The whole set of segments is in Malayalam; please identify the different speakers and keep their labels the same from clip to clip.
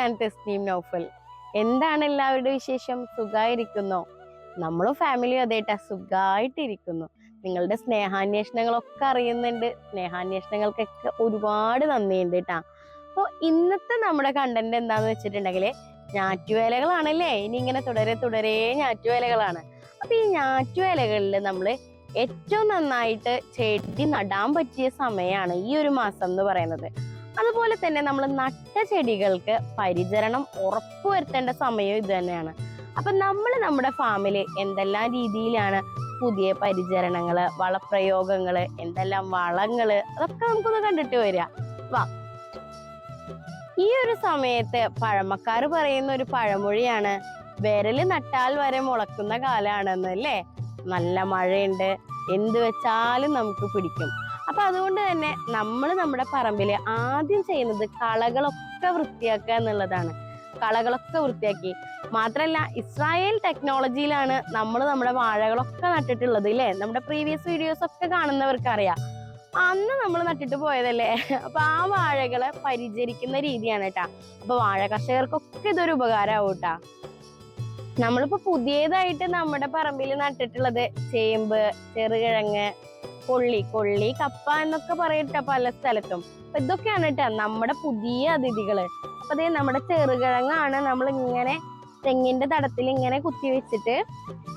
Speaker 1: ഞാൻ തസ്നീം നൗഫൽ. എന്താണ് എല്ലാവരുടെ വിശേഷം? സുഖമായിരിക്കുന്നോ നമ്മളും ഫാമിലിയും അതേട്ടാ സുഖമായിട്ടിരിക്കുന്നു നിങ്ങളുടെ സ്നേഹാന്വേഷണങ്ങളൊക്കെ അറിയുന്നുണ്ട്. സ്നേഹാന്വേഷണങ്ങൾക്കൊക്കെ ഒരുപാട് നന്ദിയുണ്ട് കേട്ടാ അപ്പോൾ ഇന്നത്തെ നമ്മുടെ കണ്ടന്റ് എന്താന്ന് വെച്ചിട്ടുണ്ടെങ്കിൽ ഞാറ്റുവേലകളാണല്ലേ? ഇനി ഇങ്ങനെ തുടരെ തുടരെ ഞാറ്റുവേലകളാണ്. അപ്പൊ ഈ ഞാറ്റുവേലകളിൽ നമ്മൾ ഏറ്റവും നന്നായിട്ട് ചെടി നടാൻ പറ്റിയ സമയമാണ് ഈ ഒരു മാസം എന്ന് പറയുന്നത്. അതുപോലെ തന്നെ നമ്മൾ നട്ട ചെടികൾക്ക് പരിചരണം ഉറപ്പുവരുത്തേണ്ട സമയം ഇത് തന്നെയാണ്. അപ്പൊ നമ്മൾ നമ്മുടെ ഫാമിൽ എന്തെല്ലാം രീതിയിലാണ് പുതിയ പരിചരണങ്ങൾ വളപ്രയോഗങ്ങൾ എന്തെല്ലാം വളങ്ങൾ അതൊക്കെ നമുക്കൊന്ന് കണ്ടിട്ട് വരിക വാ. ഈ ഒരു സമയത്ത് പഴമക്കാർ പറയുന്ന ഒരു പഴമൊഴിയാണ് വിരൽ നട്ടാൽ വരെ മുളക്കുന്ന കാലാണെന്ന് അല്ലേ? നല്ല മഴയുണ്ട് എന്ത് വെച്ചാലും നമുക്ക് പിടിക്കും. അപ്പൊ അതുകൊണ്ട് തന്നെ നമ്മൾ നമ്മുടെ പറമ്പിൽ ആദ്യം ചെയ്യുന്നത് കളകളൊക്കെ വൃത്തിയാക്കുക എന്നുള്ളതാണ്. കളകളൊക്കെ വൃത്തിയാക്കി. മാത്രല്ല ഇസ്രായേൽ ടെക്നോളജിയിലാണ് നമ്മൾ നമ്മുടെ വാഴകളൊക്കെ നട്ടിട്ടുള്ളത് ഇല്ലേ? നമ്മുടെ പ്രീവിയസ് വീഡിയോസ് ഒക്കെ കാണുന്നവർക്ക് അറിയാം അന്ന് നമ്മൾ നട്ടിട്ട് പോയതല്ലേ? അപ്പൊ ആ വാഴകളെ പരിചരിക്കുന്ന രീതിയാണ് കേട്ടാ അപ്പൊ വാഴ കർഷകർക്കൊക്കെ ഇതൊരു ഉപകാരമാവും കേട്ടാ നമ്മളിപ്പോ പുതിയതായിട്ട് നമ്മുടെ പറമ്പിൽ നട്ടിട്ടുള്ളത് ചേമ്പ് ചെറുകിഴങ്ങ് കൊള്ളി കൊള്ളി കപ്പ എന്നൊക്കെ പറയട്ടെ പല സ്ഥലത്തും. അപ്പൊ ഇതൊക്കെയാണ് കേട്ടോ നമ്മുടെ പുതിയ അതിഥികൾ. അപ്പൊ അതേ നമ്മുടെ ചെറുകിഴങ്ങാണ് നമ്മൾ ഇങ്ങനെ തെങ്ങിന്റെ തടത്തിൽ ഇങ്ങനെ കുത്തി വെച്ചിട്ട്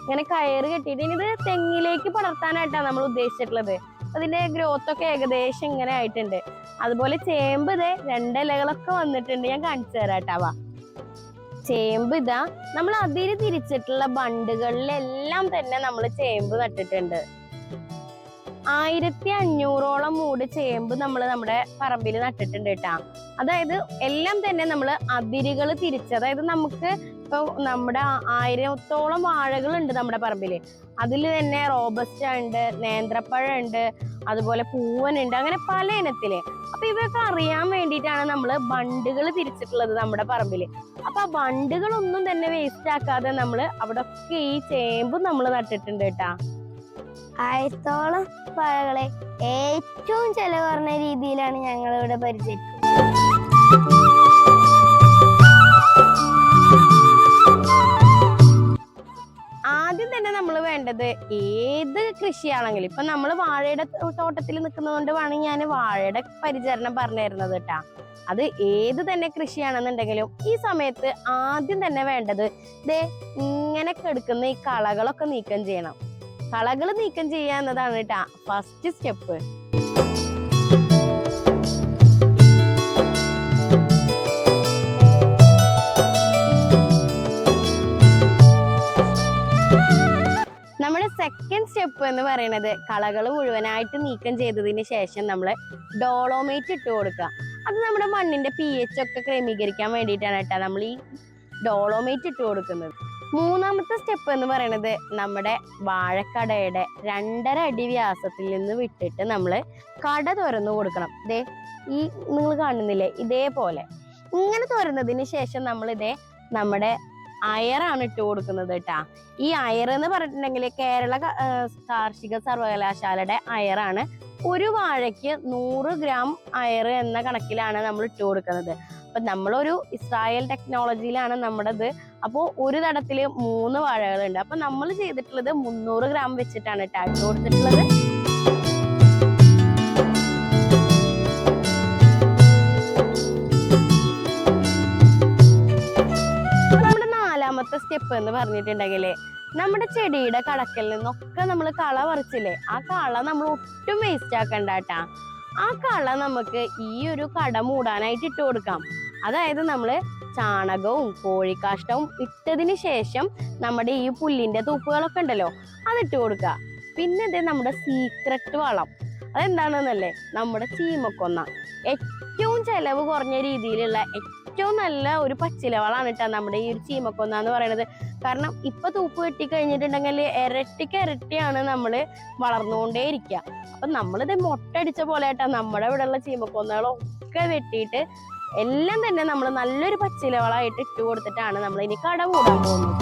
Speaker 1: ഇങ്ങനെ കയറ് കെട്ടിയിട്ട് ഇനി ഇത് തെങ്ങിലേക്ക് പടർത്താനായിട്ടാണ് നമ്മൾ ഉദ്ദേശിച്ചിട്ടുള്ളത്. അതിന്റെ ഗ്രോത്ത് ഒക്കെ ഏകദേശം ഇങ്ങനെ ആയിട്ടുണ്ട്. അതുപോലെ ചേമ്പ് ഇത് രണ്ടിലകളൊക്കെ വന്നിട്ടുണ്ട് ഞാൻ കാണിച്ചു തരാട്ടാ വാ. ചേമ്പ് ഇതാ നമ്മൾ അതിര് തിരിച്ചിട്ടുള്ള ബണ്ടുകളിലെല്ലാം തന്നെ നമ്മൾ ചേമ്പ് നട്ടിട്ടുണ്ട്. ആയിരത്തി അഞ്ഞൂറോളം മൂട് ചേമ്പ് നമ്മൾ നമ്മുടെ പറമ്പിൽ നട്ടിട്ടുണ്ട് കേട്ടാ. അതായത് എല്ലാം തന്നെ നമ്മൾ അതിരുകൾ തിരിച്ച് അതായത് നമുക്ക് ഇപ്പൊ നമ്മുടെ ആയിരത്തോളം വാഴകൾ ഉണ്ട് നമ്മുടെ പറമ്പിൽ അതിൽ തന്നെ റോബസ്റ്റ ഉണ്ട് നേന്ത്രപ്പഴം ഉണ്ട് അതുപോലെ പൂവനുണ്ട് അങ്ങനെ പല ഇനത്തിൽ. അപ്പൊ ഇവയൊക്കെ അറിയാൻ വേണ്ടിയിട്ടാണ് നമ്മൾ ബണ്ടുകൾ തിരിച്ചിട്ടുള്ളത് നമ്മുടെ പറമ്പിൽ അപ്പൊ ആ ബണ്ടുകളൊന്നും തന്നെ വേസ്റ്റ് ആക്കാതെ നമ്മൾ അവിടെ ഒക്കെ ഈ ചേമ്പും നമ്മൾ നട്ടിട്ടുണ്ട് കേട്ടാ.
Speaker 2: ആയിരത്തോളം വാഴകളെ ഏറ്റവും ചെലവ് കുറഞ്ഞ രീതിയിലാണ് ഞങ്ങളിവിടെ പരിചരിക്കുന്നത്.
Speaker 1: ആദ്യം തന്നെ നമ്മൾ വേണ്ടത് ഏത് കൃഷിയാണെങ്കിലും ഇപ്പൊ നമ്മൾ വാഴയുടെ തോട്ടത്തിൽ നിൽക്കുന്നതുകൊണ്ട് വേണമെങ്കിൽ ഞാൻ വാഴയുടെ പരിചരണം പറഞ്ഞു തരുന്നത് കേട്ടാ അത് ഏത് തന്നെ കൃഷിയാണെന്നുണ്ടെങ്കിലും ഈ സമയത്ത് ആദ്യം തന്നെ വേണ്ടത് ദേ ഇങ്ങനെ കെടുക്കുന്ന ഈ കളകളൊക്കെ നീക്കം ചെയ്യണം. കളകൾ നീക്കം ചെയ്യുക എന്നതാണ് കേട്ടാ ഫസ്റ്റ് സ്റ്റെപ്പ് നമ്മുടെ സെക്കൻഡ് സ്റ്റെപ്പ് എന്ന് പറയുന്നത് കളകൾ മുഴുവനായിട്ട് നീക്കം ചെയ്തതിന് ശേഷം നമ്മൾ ഡോളോമേറ്റ് ഇട്ട് കൊടുക്കുക. അത് നമ്മുടെ മണ്ണിന്റെ പി എച്ച് ഒക്കെ ക്രമീകരിക്കാൻ വേണ്ടിയിട്ടാണ് കേട്ടോ നമ്മൾ ഈ ഡോളോമേറ്റ് ഇട്ട് കൊടുക്കുന്നത്. മൂന്നാമത്തെ സ്റ്റെപ്പ് എന്ന് പറയുന്നത് നമ്മുടെ വാഴക്കടയുടെ രണ്ടര അടി വ്യാസത്തിൽ നിന്ന് വിട്ടിട്ട് നമ്മൾ കട തുറന്നു കൊടുക്കണം. ഇതേ ഈ നിങ്ങൾ കാണുന്നില്ലേ? ഇതേപോലെ. ഇങ്ങനെ തുറന്നതിന് ശേഷം നമ്മൾ ഇതേ നമ്മുടെ അയറാണ് ഇട്ട് കൊടുക്കുന്നത് കേട്ടാ. ഈ അയർ എന്ന് പറഞ്ഞിട്ടുണ്ടെങ്കിൽ കേരള കാർഷിക സർവകലാശാലയുടെ അയറാണ് ഒരു വാഴയ്ക്ക് നൂറ് ഗ്രാം അയർ എന്ന കണക്കിലാണ് നമ്മൾ ഇട്ട് കൊടുക്കുന്നത്. അപ്പൊ നമ്മളൊരു ഇസ്രായേൽ ടെക്നോളജിയിലാണ് നമ്മുടേത്. അപ്പോൾ ഒരു തടത്തിൽ മൂന്ന് വാഴകളുണ്ട്. അപ്പൊ നമ്മൾ ചെയ്തിട്ടുള്ളത് മുന്നൂറ് ഗ്രാം വെച്ചിട്ടാണ് ഇട്ട് കൊടുത്തിട്ടുള്ളത് നമ്മുടെ നാലാമത്തെ സ്റ്റെപ്പ് എന്ന് പറഞ്ഞിട്ടുണ്ടെങ്കിൽ നമ്മുടെ ചെടിയുടെ കടക്കൽ നിന്നൊക്കെ നമ്മൾ കള പറിച്ചില്ലേ? ആ കള നമ്മൾ ഒട്ടും വേസ്റ്റ് ആക്കണ്ട ആ കള നമുക്ക് ഈ ഒരു കട മൂടാനായിട്ട് ഇട്ട് കൊടുക്കാം. അതായത് നമ്മൾ ചാണകവും കോഴിക്കാഷ്ടവും ഇട്ടതിന് ശേഷം നമ്മുടെ ഈ പുല്ലിന്റെ തൂപ്പുകളൊക്കെ ഉണ്ടല്ലോ അതിട്ട് കൊടുക്കുക. പിന്നെ ഇത് നമ്മുടെ സീക്രട്ട് വളം. അതെന്താണെന്നല്ലേ? നമ്മുടെ ചീമക്കൊന്ന. ഏറ്റവും ചെലവ് കുറഞ്ഞ രീതിയിലുള്ള ഏറ്റവും നല്ല ഒരു പച്ചില വളമാണ് കേട്ടോ നമ്മുടെ ഈ ഒരു ചീമക്കൊന്ന എന്ന് പറയുന്നത്. കാരണം ഇപ്പൊ തൂപ്പ് കെട്ടി കഴിഞ്ഞിട്ടുണ്ടെങ്കിൽ ഇരട്ടിക്ക് ഇരട്ടിയാണ് നമ്മൾ വളർന്നുകൊണ്ടേ ഇരിക്കുക. അപ്പൊ നമ്മളിത് മുട്ടടിച്ച പോലെ കേട്ടോ നമ്മുടെ ഇവിടെയുള്ള ചീമക്കൊന്നകളൊക്കെ വെട്ടിയിട്ട് എല്ലാം തന്നെ നമ്മൾ നല്ലൊരു പച്ചിലവളായിട്ട് ഇട്ട് കൊടുത്തിട്ടാണ് നമ്മൾ ഇനി കട കൂടാൻ പോകുന്നത്.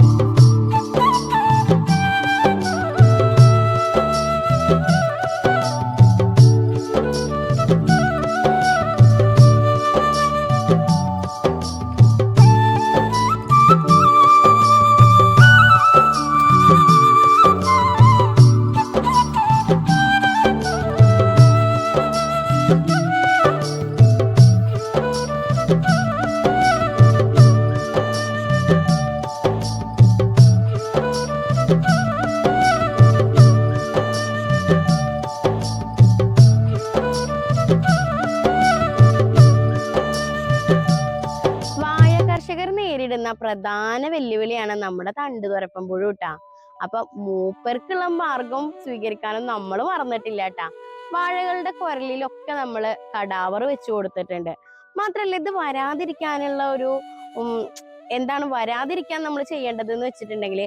Speaker 1: thank you പ്രധാന വെല്ലുവിളിയാണ് നമ്മുടെ തണ്ട് തുരപ്പം പുഴു കേട്ടാ അപ്പൊ മൂപ്പർക്കുള്ള മാർഗം സ്വീകരിക്കാനും നമ്മൾ മറന്നിട്ടില്ല കേട്ടാ വാഴകളുടെ കുരലിലൊക്കെ നമ്മൾ കടാവർ വെച്ചു കൊടുത്തിട്ടുണ്ട്. മാത്രല്ല ഇത് വരാതിരിക്കാനുള്ള ഒരു എന്താണ് വരാതിരിക്കാൻ നമ്മൾ ചെയ്യേണ്ടത് എന്ന് വെച്ചിട്ടുണ്ടെങ്കിൽ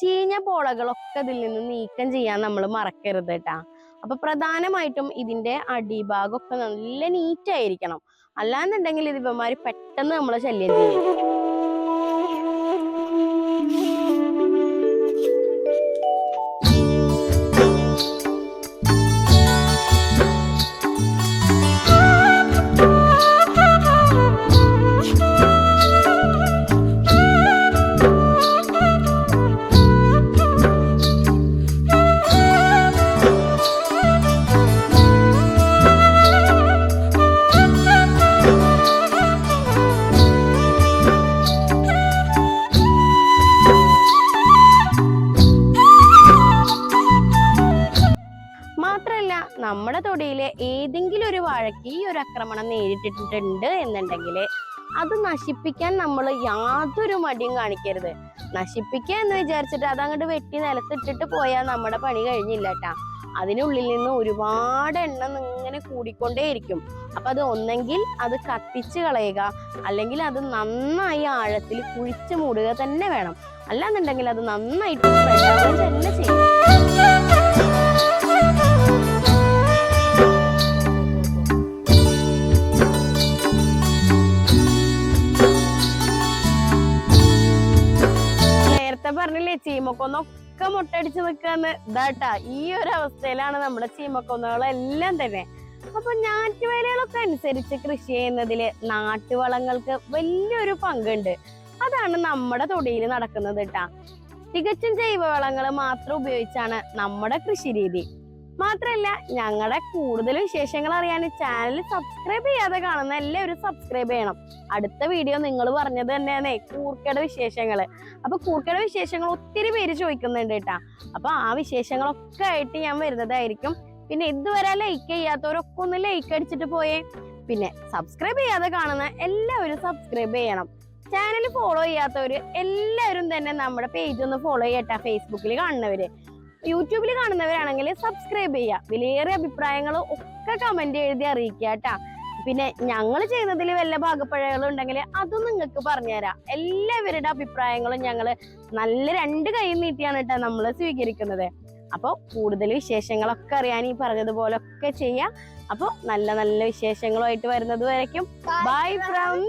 Speaker 1: ചീഞ്ഞ പോളകളൊക്കെ ഇതിൽ നിന്ന് നീക്കം ചെയ്യാൻ നമ്മൾ മറക്കരുത് കേട്ടാ അപ്പൊ പ്രധാനമായിട്ടും ഇതിന്റെ അടിഭാഗമൊക്കെ നല്ല നീറ്റ് ആയിരിക്കണം അല്ലാന്നുണ്ടെങ്കിൽ ഇത് പെട്ടെന്ന് നമ്മളെ ശല്യം ചെയ്യും. നമ്മുടെ തൊടിയിലെ ഏതെങ്കിലും ഒരു വാഴയ്ക്ക് ഈ ഒരു ആക്രമണം നേരിട്ടിട്ടുണ്ട് എന്നുണ്ടെങ്കിൽ അത് നശിപ്പിക്കാൻ നമ്മൾ യാതൊരു മടിയും കാണിക്കരുത്. നശിപ്പിക്കുക എന്ന് വിചാരിച്ചിട്ട് അതങ്ങോട്ട് വെട്ടി നിലത്തിട്ടിട്ട് പോയാൽ നമ്മുടെ പണി കഴിഞ്ഞില്ല കേട്ടാ അതിനുള്ളിൽ നിന്ന് ഒരുപാട് എണ്ണം ഇങ്ങനെ കൂടിക്കൊണ്ടേയിരിക്കും. അപ്പൊ അത് ഒന്നെങ്കിൽ അത് കത്തിച്ച് കളയുക. അല്ലെങ്കിൽ അത് നന്നായി ആഴത്തിൽ കുഴിച്ചു മൂടുക തന്നെ വേണം. അല്ലാന്നുണ്ടെങ്കിൽ അത് നന്നായിട്ട് തന്നെ ചെയ്യും. ചീമക്കൊന്നൊക്കെ മുട്ടടിച്ച് നിൽക്കാന്ന് ഇതാട്ടാ. ഈ ഒരു അവസ്ഥയിലാണ് നമ്മുടെ ചീമക്കൊന്നകളെല്ലാം തന്നെ. അപ്പൊ ഞാറ്റുവേലകളൊക്കെ അനുസരിച്ച് കൃഷി ചെയ്യുന്നതിൽ നാട്ടുവളങ്ങൾക്ക് വലിയൊരു പങ്കുണ്ട്. അതാണ് നമ്മുടെ തൊടിയിൽ നടക്കുന്നത് കേട്ടാ തികച്ചും ജൈവവളങ്ങൾ മാത്രം ഉപയോഗിച്ചാണ് നമ്മുടെ കൃഷി രീതി. മാത്രല്ല ഞങ്ങളുടെ കൂടുതൽ വിശേഷങ്ങൾ അറിയാൻ ചാനൽ സബ്സ്ക്രൈബ് ചെയ്യാതെ കാണുന്ന എല്ലാവരും സബ്സ്ക്രൈബ് ചെയ്യണം. അടുത്ത വീഡിയോ നിങ്ങൾ പറഞ്ഞത് തന്നെയാണ് കൂർക്കയുടെ വിശേഷങ്ങൾ അപ്പൊ കൂർക്കയുടെ വിശേഷങ്ങൾ ഒത്തിരി പേര് ചോദിക്കുന്നുണ്ട് കേട്ടാ. അപ്പൊ ആ വിശേഷങ്ങളൊക്കെ ആയിട്ട് ഞാൻ വരുന്നതായിരിക്കും. പിന്നെ ഇതുവരെ ലൈക്ക് ചെയ്യാത്തവരൊക്കെ ഒന്ന് ലൈക്ക് അടിച്ചിട്ട് പോയേ. പിന്നെ സബ്സ്ക്രൈബ് ചെയ്യാതെ കാണുന്ന എല്ലാവരും സബ്സ്ക്രൈബ് ചെയ്യണം. ചാനൽ ഫോളോ ചെയ്യാത്തവര് എല്ലാവരും തന്നെ നമ്മുടെ പേജ് ഒന്ന് ഫോളോ ചെയ്യട്ടെ ഫേസ്ബുക്കിൽ കാണുന്നവര്. യൂട്യൂബിൽ കാണുന്നവരാണെങ്കിൽ സബ്സ്ക്രൈബ് ചെയ്യുക. വിലയേറിയ അഭിപ്രായങ്ങൾ ഒക്കെ കമന്റ് എഴുതി അറിയിക്കുക കേട്ടാ. പിന്നെ ഞങ്ങൾ ചെയ്യുന്നതിൽ വല്ല ഭാഗപ്പഴകളും ഉണ്ടെങ്കിൽ അതും നിങ്ങൾക്ക് പറഞ്ഞുതരാം എല്ലാവരുടെ അഭിപ്രായങ്ങളും ഞങ്ങൾ നല്ല രണ്ട് കൈ നീട്ടിയാണ് കേട്ടോ നമ്മൾ സ്വീകരിക്കുന്നത്. അപ്പോൾ കൂടുതൽ വിശേഷങ്ങളൊക്കെ അറിയാൻ ഈ പറഞ്ഞതുപോലെ ഒക്കെ ചെയ്യാം. അപ്പോൾ നല്ല നല്ല വിശേഷങ്ങളുമായിട്ട് വരുന്നത് വരയ്ക്കും. Bye from